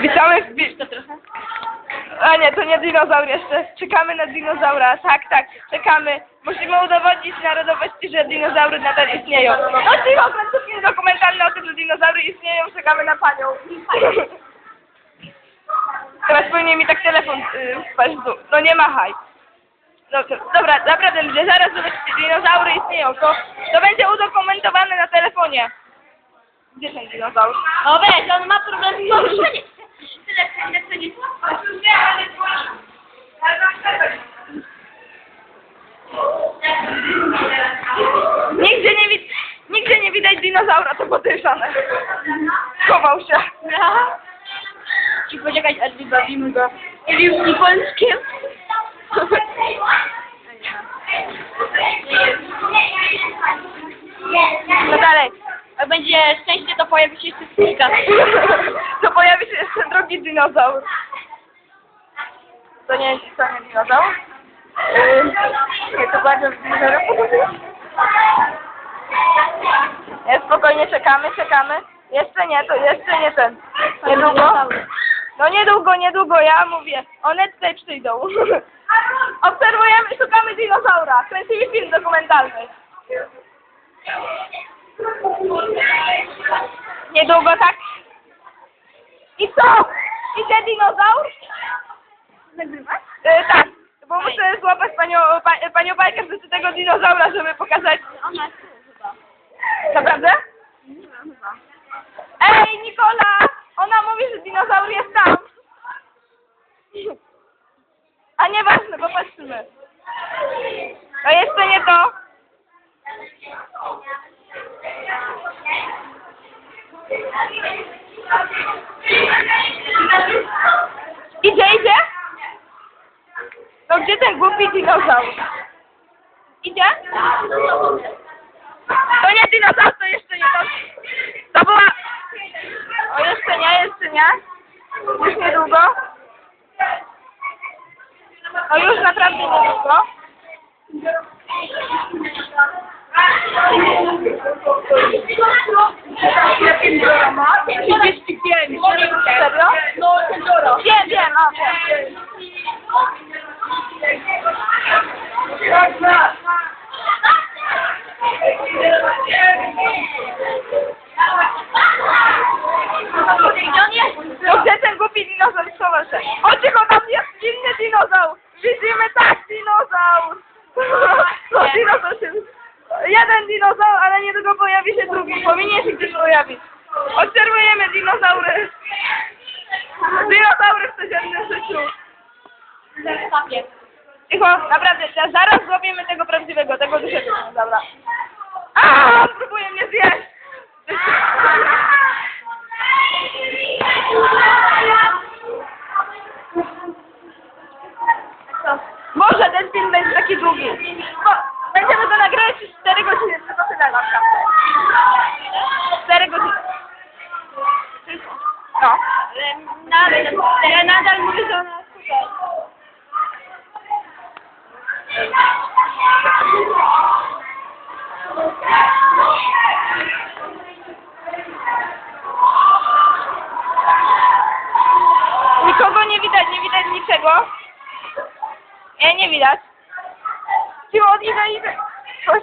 Witamy w... Trochę? A nie, to nie dinozaur jeszcze. Czekamy na dinozaura. Tak, tak, czekamy. Musimy udowodnić narodowości, że dinozaury nadal istnieją. No cicho, film dokumentalny o tym, że dinozaury istnieją. Czekamy na panią. Teraz powinien mi tak telefon yy, wpaść w dół. No nie machaj. Dobrze, dobra, naprawdę ludzie, zaraz zobaczycie, dinozaury istnieją. To, to będzie udokumentowane na telefonie. Gdzie ten dinozaur? O weź, on ma problem z poruszeniem. Tyle tyle co nie Nigdzie nie, wid- nigdzie nie widać dinozaura, to podejrzane. Schował się. I poczekać, aż wybawimy go. Piłki polskie. No dalej. Jak będzie szczęście, to pojawi się jeszcze skórka. To pojawi się jeszcze drugi dinozaur. To nie jest nie dinozaur? Yy, nie, to bardzo podobnie. Nie, spokojnie czekamy, czekamy. Jeszcze nie, to jeszcze nie ten. Niedługo? No niedługo, niedługo, ja mówię. One tutaj przyjdą. Obserwujemy, szukamy dinozaura. Kręcimy film dokumentalny. Niedługo, tak? I co? Idzie dinozaur? Nagrywasz? E, tak, bo muszę złapać panią, pa, panią bajkę z tego dinozaura, żeby pokazać. Ona jest chyba. Naprawdę? Ej, Nikola! Ona mówi, że dinozaur jest tam. A nieważne, popatrzymy. To jeszcze nie to. Idzie, idzie? No gdzie ten głupi dinozaur? Idzie? To nie dinozaur, to jeszcze nie to. To była... O, jeszcze nie, jeszcze nie. Już niedługo. O, już naprawdę niedługo. Serio? Gdzie ten głupi dinozaur schował się? O, cicho, tam jest inny dinozaur! Widzimy tak, dinozaur! No, dinozaur się... Jeden dinozaur, ale niedługo pojawi się drugi. Powinien się gdzieś pojawić. Obserwujemy dinozaury. Dinozaury w codziennym życiu. Papier. Cicho, naprawdę, za- zaraz złapiemy tego prawdziwego, tego dużego dinozaura. A, próbuje mnie zjeść! Może ten film będzie taki długi. Bo będziemy go nagrywać przez 4 godziny, to to tyle naprawdę. 4 godziny. No. Ale nadal, ale nadal mówię, że ona jest tutaj. Nikogo nie widać, nie widać niczego. Nie, nie widać. Cicho, idę, idę. Coś.